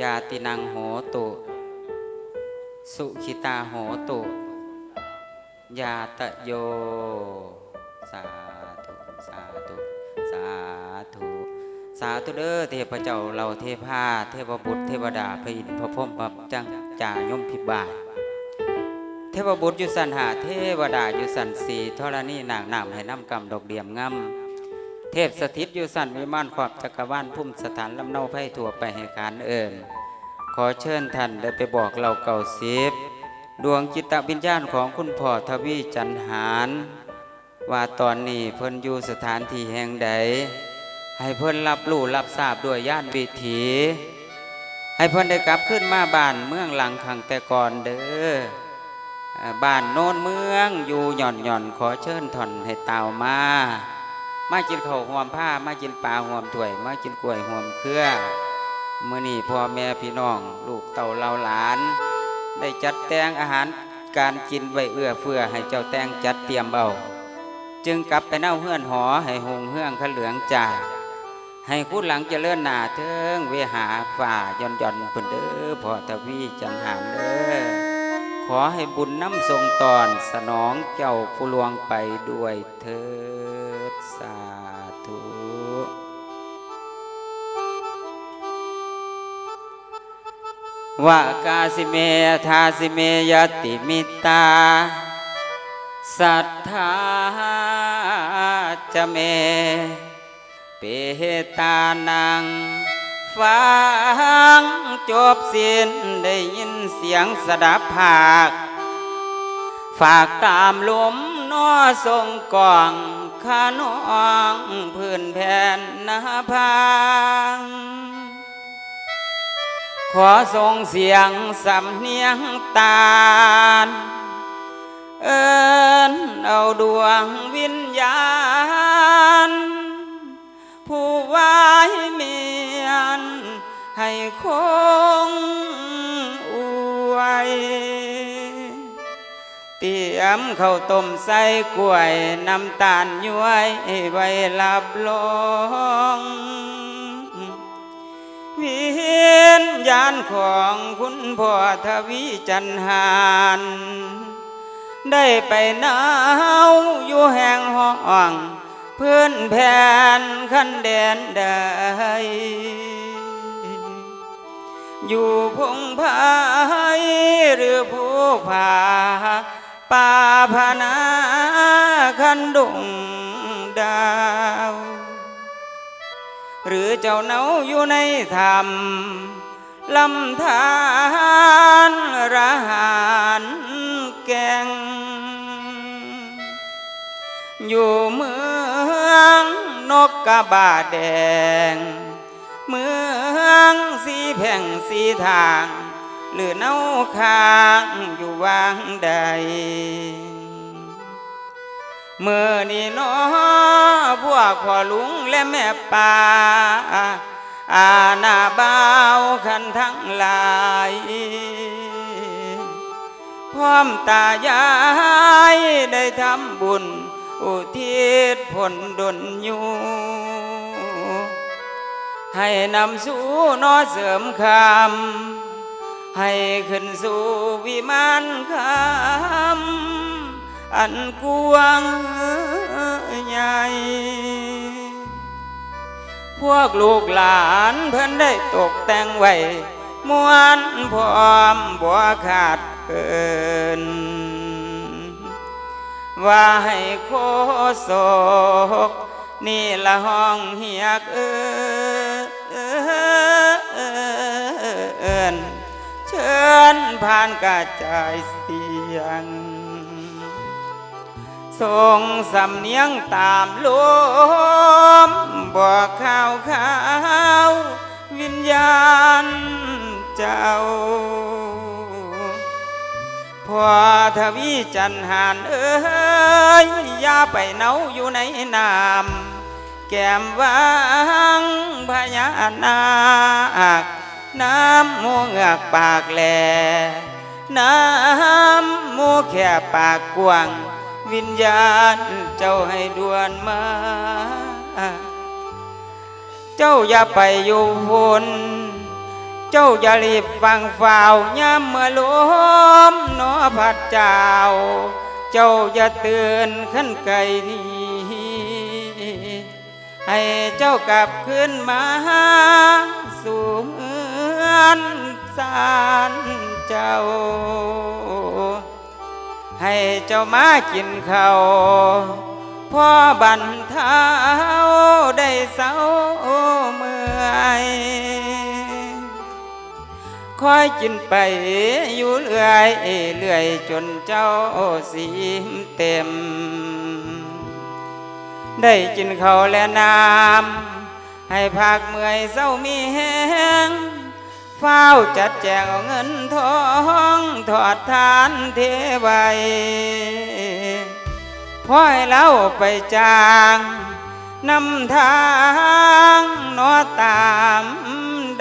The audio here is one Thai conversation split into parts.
ยาตินังโหตุ สุขิตาโหตุ ยาตะโย สาธุ สาธุ สาธุ สาธุเด้อเทพเจ้าเราเทพาเทพบุตร เทวดาพระอินทร์พระพรหมพระจังจายมพิบาลเทพบุตรอยู่สันหาเทวดาอยู่สันสีธรณีนางนำให้น้ำกำดอกเดียมงำ เทพสถิตอยู่สันวิมานขอบจักรวาลพุ่มสถานลำเนาไพ่ทั่วไปให้ขานเอิญขอเชิญท่านได้ไปบอกเราเก่าสิบดวงจิตวิญญาณของคุณพ่อทวีจันหารว่าตอนนี้เพิ่นอยู่สถานที่แห่งใด ให้เพิ่นรับรู้รับทราบด้วยญาณวิถี ให้เพิ่นได้กลับขึ้นมาบ้านเมืองหลังขังแต่ก่อนเด้อบ้านโน้นเมืองอยู่หย่อนหย่อนขอเชิญถอนให้เต่ามา มากินข้าวหอมผ้ามากินปลาหอมถ้วย มากินกล้วยหอมเครือเมื่อนี้พ่อแม่พี่น้อง ลูกเต่าเราหลาน ได้จัดแต่งอาหารการกินไว้เอื้อเฟื้อให้เจ้าแต่งจัดเตรียมเอาจึงกลับไปเน่าเฮือนหอให้หงเฮืองขเหลืองจ่าให้คุณหลังเจริญหนาเทิงเวหาฝ่าย่อนย่อนเพิ่นเด้อพอทวีจันหารเด้อขอให้บุญน้ำทรงตอนสนองเจ้าผู้ลวงไปด้วยเถิด สาธุวากาสิเมทาสิเมยติมิตา สัทธาจะเม เปตานัง ฟังจบสิ้นได้ยินเสียงสดับภาค ฝากตามลมนอทรงกอง ขานองพื้นแผ่นนาพังขอส่งเสียงสำเนียงตาล เอินเอาดวงวิญญาณ ผู้ไว้เมียนให้คง ยมข้าวต้มใส่กล้วยน้ำตาลย้วยไว้รับรองวิญญาณของคุณพ่อทวีจันหารได้ไปหนาวอยู่แห่งห้องเพื่อนแผ่นขันแดนใดอยู่พงพายหรือผู้ผา ป่าพนาคันดงดาว หรือเจ้าเนาอยู่ในธรรมลำธารระหารแกง อยู่เมืองนกกระบาแดง เมืองสีแผ่งสีทาง หรือเน่าค้างอยู่วางใดเมื่อนี่น้อพวกพ่อลุงและแม่ป่าอาณาบ่าวคันทั้งหลายพร้อมตายายได้ทำบุญ อุทิศผลดลอยู่ให้นำสู่นอเสริมคำ ให้ขึ้นสู่วิมานคำอันกวงใหญ่ พวกลูกหลานเพิ่นได้ตกแต่งไว้มวนพร้อมบ่ขาดเกิน ว่าให้โคศกนี่ละห้องเฮียกเอิน เชิญผ่านกระจายเสียงส่งสำเนียงตามลมบอกข่าวข่าววิญญาณเจ้า พอทวีจันหานเอ้ยอย่าไปเนาอยู่ในน้ำแก้มวางพญานาค น้ำมูเงือกปากแหลน้ำมูแค่ปากกว้าง วิญญาณเจ้าให้ด่วนมา เจ้าอย่าไปอยู่พนเจ้าอย่ารีบฟังฝ่าวย้ำเมื่อลมนอพัดเจ้า เจ้าอย่าตื่นขึ้นไกลนี้ ให้เจ้ากลับขึ้นมาสู่ เมือนสารเจ้าให้เจ้ามากินข้าวพ่อบันเท้าได้เศร้าเมื่อยคอยกินไปอยู่เรื่อยเรื่อยจนเจ้าสีมเต็ม ได้กินข้าวและน้ำให้พักเมื่อยเศร้ามีแห้ง เฝ้าจัดแจงเงินทองถอดทานเทไวพ่อให้เราไปจางนำทางนอตาม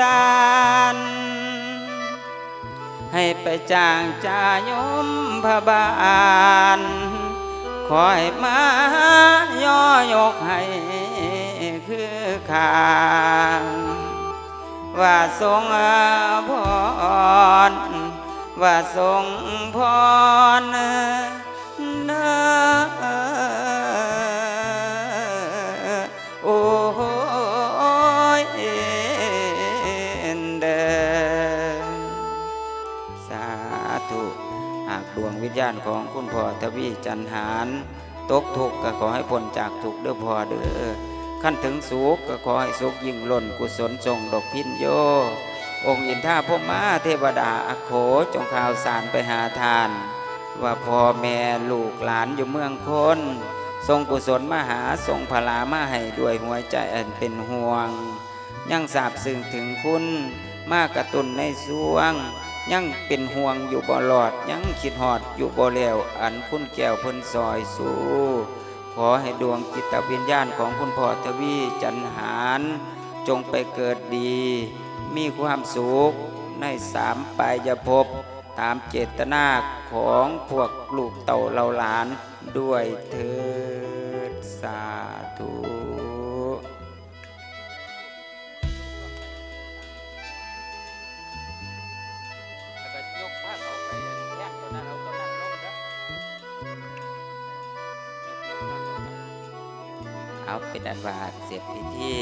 ดานให้ไปจางจายมพบาลคอยมาย่อยกให้คือขาง ว่าทรงพรว่าทรงพรนอโอ้ยเดสาธุหากดวงวิญญาณของคุณพ่อทวีจันหาร ตกทุกข์ก็ขอให้พ้นจากทุกข์เด้อพ่อเด้อ ขั้นถึงสุขก็ขอให้สุขยิ่งล้นกุศลทรงดอกพินโย องค์อินท่าพมาเทวดาอโขจงข่าวสารไปหาทาน ว่าพ่อแม่ลูกหลานอยู่เมืองคน ทรงกุศลมหาทรงพลามาให้ด้วยหัวใจอันเป็นห่วง ยังสาบซึ้งถึงคุณมากกระตุนในสวง ยังเป็นห่วงอยู่บ่หลอด ยังคิดหอดอยู่บ่แล้วอันคุณแก้วพิ่นซอยสู้ ขอให้ดวงจิตวิญญาณของคุณพ่อทวีจันหาร จงไปเกิดดี มีความสุขในสามปลายภพตามเจตนาของพวกลูกเต่าเหล่าหลานด้วยเถิดสาธุ เอาเป็นอันว่าเสร็จพิธี